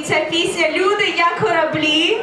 називається пісня Люди як кораблі.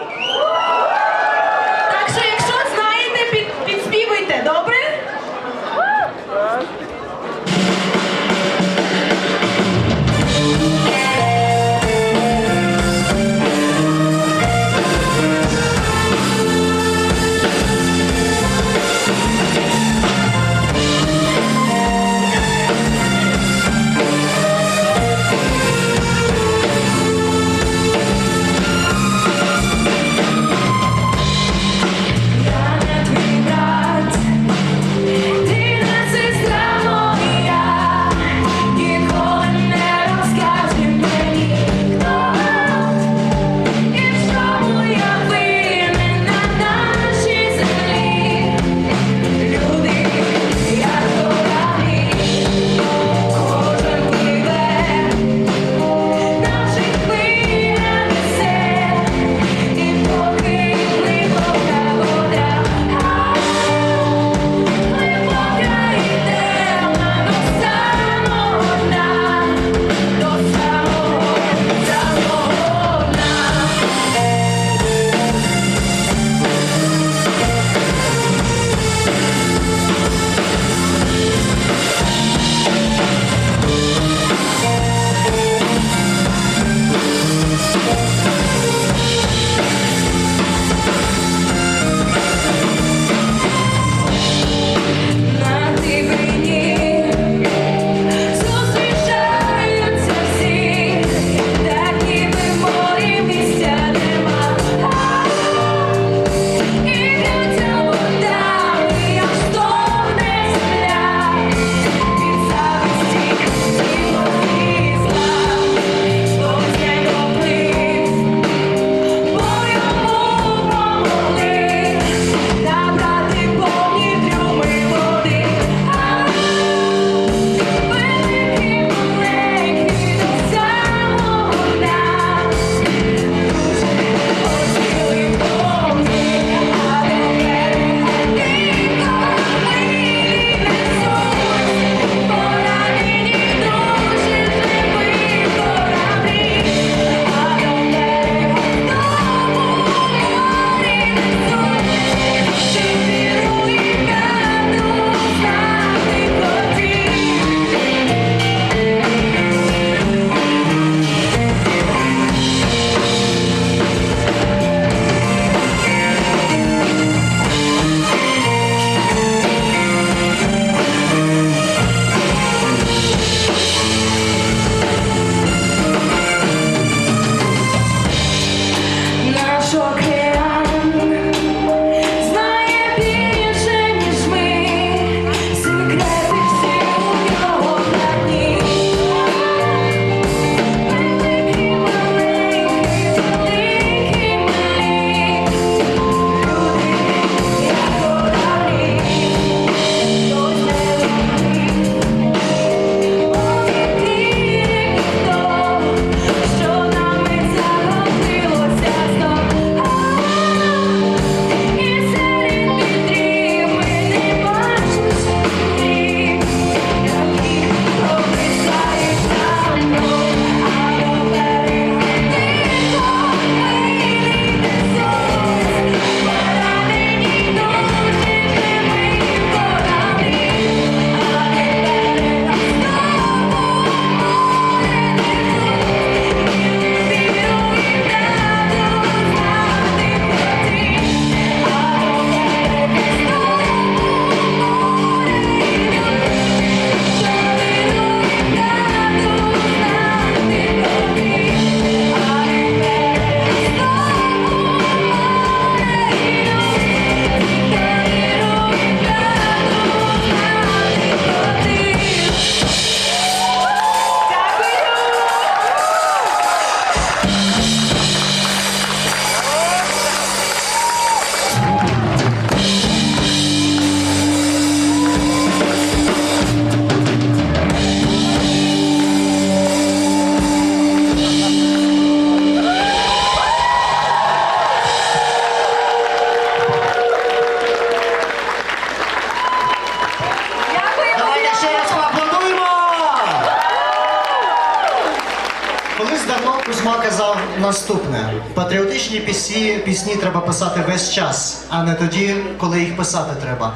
Колись давно Кузьма казав наступне: патріотичні пісні, пісні треба писати весь час, а не тоді, коли їх писати треба.